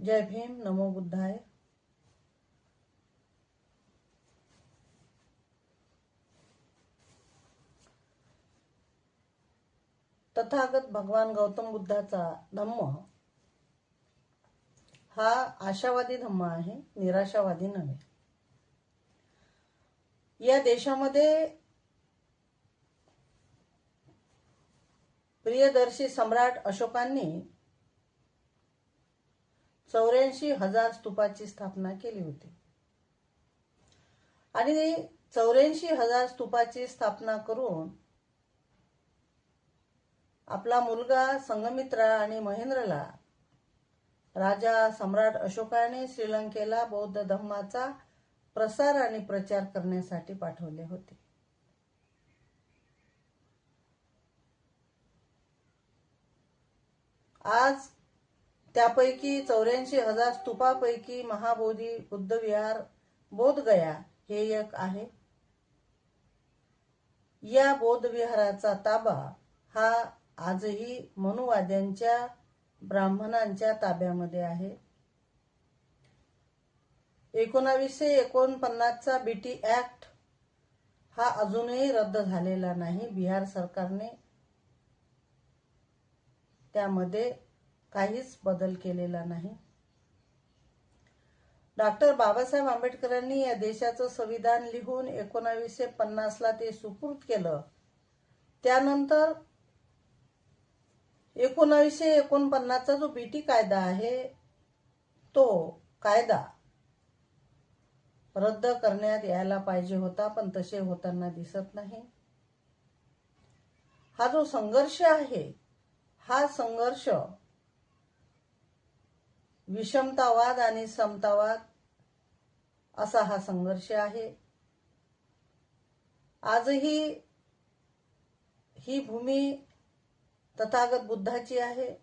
जय भीम नमो बुद्धाय. तथागत भगवान गौतम बुद्धाचा धम्म हा आशावादी धम्म आहे निराशावादी नव्हे. या देशामध्ये प्रियदर्शी सम्राट अशोकांनी चौऱ्याऐंशी हजार स्तूपाची स्थापना केली होती. आणि चौऱ्याऐंशी हजार स्तूपाची स्थापना करून आपला मुलगा संगमित्रा आणि महेंद्रला राजा सम्राट अशोकाने श्रीलंकेला बौद्ध धर्माचा प्रसार आणि प्रचार करण्यासाठी पाठवले होते. आज त्यापैकी चौऱ्याऐंशी हजार स्तूपापैकी महाबोधी बुद्धविहार बोधगया हे एक आहे. या बोधविहाराचा ताबा हा आजही मनुवाद्यांच्या ब्राह्मणांच्या ताब्यामध्ये आहे. एकोणावीसशे एकोणपन्नासचा बीटी ऍक्ट हा अजूनही रद्द झालेला नाही. बिहार सरकारने त्यामध्ये काहीच बदल केलेला नाही. डॉक्टर बाबासाहेब आंबेडकरांनी या देशाचं संविधान लिहून एकोणावीसशे पन्नासला ते सुपूर्द केलं. त्यानंतर एकोणावीसशे एकोणपन्नासचा जो बीटी कायदा आहे तो कायदा रद्द करण्यात यायला पाहिजे होता पण तसे होताना दिसत नाही. हा जो संघर्ष आहे हा संघर्ष विषमतावाद आणि समतावाद असा हा संघर्ष आहे. आजही ही भूमी तथागत बुद्धाची आहे.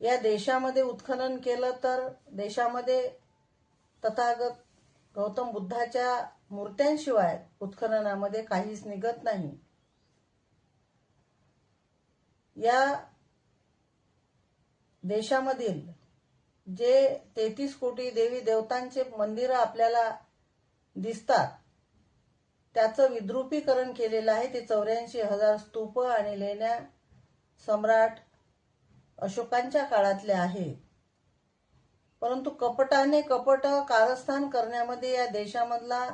या देशामध्ये उत्खनन केलं तर देशामध्ये तथागत गौतम बुद्धाच्या मूर्त्यांशिवाय उत्खननामध्ये काहीच निघत नाही. या देशामधील जे तेहतीस कोटी देवी देवतांचे मंदिर आपल्याला दिसतात त्याचं विद्रुपीकरण केलेलं आहे. ते चौऱ्याऐंशी हजार स्तूप आणि लेण्या सम्राट अशोकांच्या काळातले आहेत परंतु कपटाने कपट कारस्थान करण्यामध्ये या देशामधला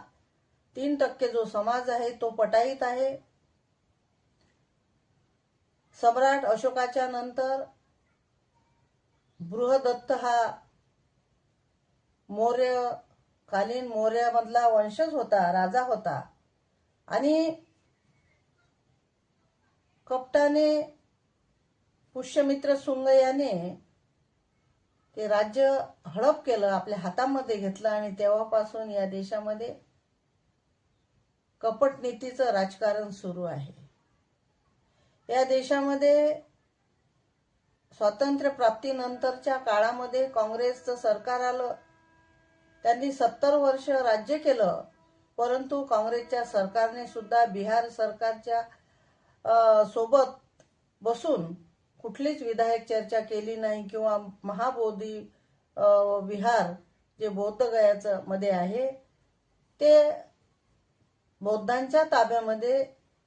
तीन टक्के जो समाज आहे तो पटाईत आहे. सम्राट अशोकाच्या नंतर बृहदत्त हा मौर्य कालीन मौर्यामधला वंशज होता राजा होता. आणि कपटाने पुष्यमित्र सुंग याने ते राज्य हडप केलं आपल्या हातामध्ये घेतलं आणि तेव्हापासून या देशामध्ये कपट नीतीचं राजकारण सुरू आहे. या देशामध्ये स्वातंत्र्य प्राप्तीनंतरच्या काळामध्ये काँग्रेसचं सरकार आलं. त्यांनी सत्तर वर्ष राज्य केलं परंतु काँग्रेसच्या सरकारने सुद्धा बिहार सरकारच्या सोबत बसून कुठलीच विधायक चर्चा केली नाही किंवा महाबोधी विहार जे बौद्धगयाचं मध्ये आहे ते बौद्धांच्या ताब्यामध्ये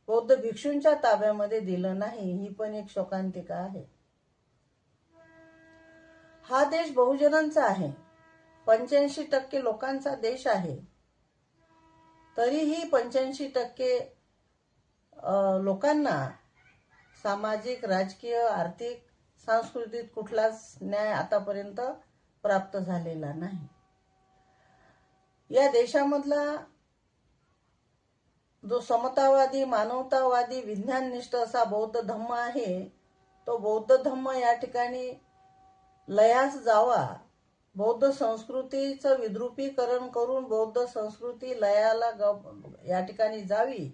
बौद्ध भिक्षूंच्या ताब्यामध्ये दिलं नाही. ही पण एक शोकांतिका आहे. हा देश बहुजनांचा आहे. पंच्याऐंशी टक्के लोकांचा देश आहे. तरीही पंच्याऐंशी टक्के लोकांना सामाजिक राजकीय आर्थिक सांस्कृतिक कुठलाच न्याय आतापर्यंत प्राप्त झालेला नाही. या देशामधला जो समतावादी मानवतावादी विज्ञाननिष्ठ असा बौद्ध धम्म आहे तो बौद्ध धम्म या ठिकाणी लयास जावा. बौद्ध संस्कृतीचं विद्रुपीकरण करून बौद्ध संस्कृती लयाला या ठिकाणी जावी.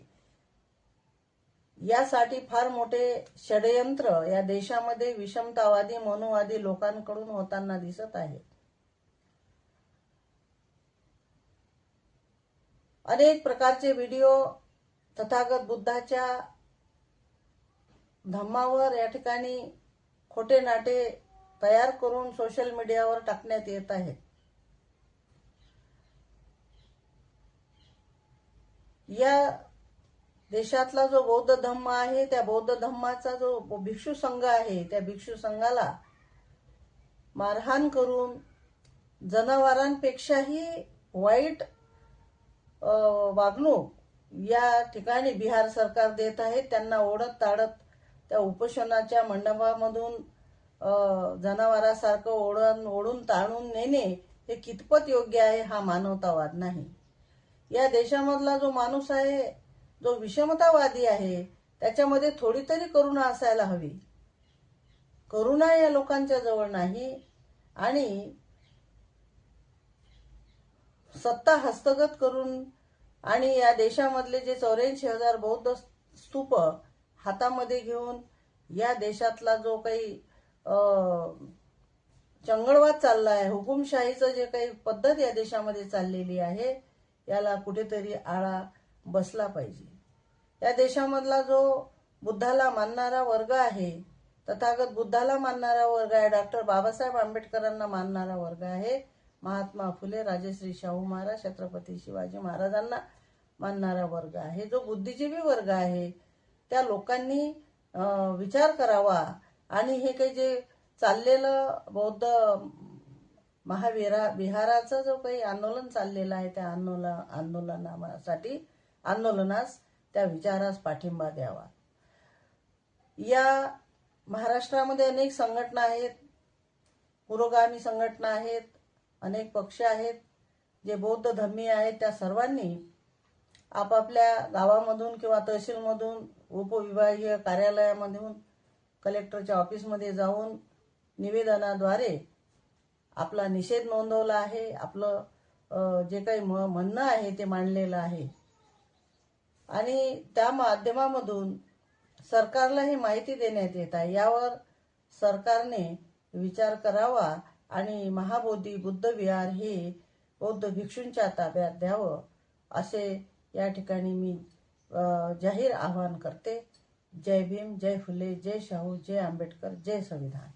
यासाठी फार मोठे षडयंत्र या देशामध्ये विषमतावादी मनुवादी लोकांकडून होताना दिसत आहे. अनेक प्रकारचे व्हिडिओ तथागत बुद्धाच्या धम्मावर या ठिकाणी खोटे नाटे तयार करून सोशल मीडियावर टाकण्यात येत आहेत या देशातला जो बौद्ध धम्म आहे त्या बौद्ध धम्माचा जो भिक्षू संघ आहे त्या भिक्षू संघाला मारहाण करून जनावरांपेक्षाही वाईट वागणूक या ठिकाणी बिहार सरकार देत आहे. त्यांना ओढत ताडत त्या उपोषणाच्या मंडपामधून जनावरासारखं ओढून ओढून ताणून नेणे हे कितपत योग्य आहे हा मानवतावाद नाही. या देशामधला जो माणूस आहे जो विषमतावादी आहे त्याच्यामध्ये थोडी तरी करुणा असायला हवी. करुणा या लोकांच्या जवळ नाही आणि सत्ता हस्तगत करून आणि या देशामधले जे चौऱ्याऐंशी हजार बौद्ध स्तूप हातामध्ये घेऊन या देशातला जो काही चंगळवाद चालला आहे हुकुमशाहीचं जे काही पद्धत या देशामध्ये चाललेली आहे याला कुठेतरी आळा बसला पाहिजे. या देशामधला जो बुद्धाला मानणारा वर्ग आहे तथागत बुद्धाला मानणारा वर्ग आहे डॉक्टर बाबासाहेब आंबेडकरांना मानणारा वर्ग आहे महात्मा फुले राजश्री शाहू महाराज छत्रपती शिवाजी महाराजांना मानणारा वर्ग आहे. जो बुद्धिजीवी वर्ग आहे त्या लोकांनी विचार करावा आणि हे काही जे चाललेलं बौद्ध महाविरा विहाराचं जो काही आंदोलन चाललेलं आहे त्या आंदोलन आंदोलनासाठी आंदोलनास त्या विचारास पाठिंबा द्यावा. या महाराष्ट्रामध्ये अनेक संघटना आहेत पुरोगामी संघटना आहेत अनेक पक्ष आहेत जे बौद्ध धम्मी आहेत त्या सर्वांनी आपापल्या गावामधून किंवा तहसीलमधून उपविभागीय कार्यालयामधून कलेक्टरच्या ऑफिसमध्ये जाऊन निवेदनाद्वारे आपला निषेध नोंदवला आहे. आपलं जे काही म- म्हणणं आहे ते मांडलेलं आहे. आणि त्या माध्यमामधून सरकारला ही माहिती देण्यात येत आहे. यावर सरकारने विचार करावा आणि महाबोधी बुद्ध विहार हे बौद्ध भिक्षूंच्या ताब्यात द्यावं असे या ठिकाणी मी जाहीर आवाहन करते. जय भीम जय फुले जय शाहू जय आंबेडकर जय संविधान.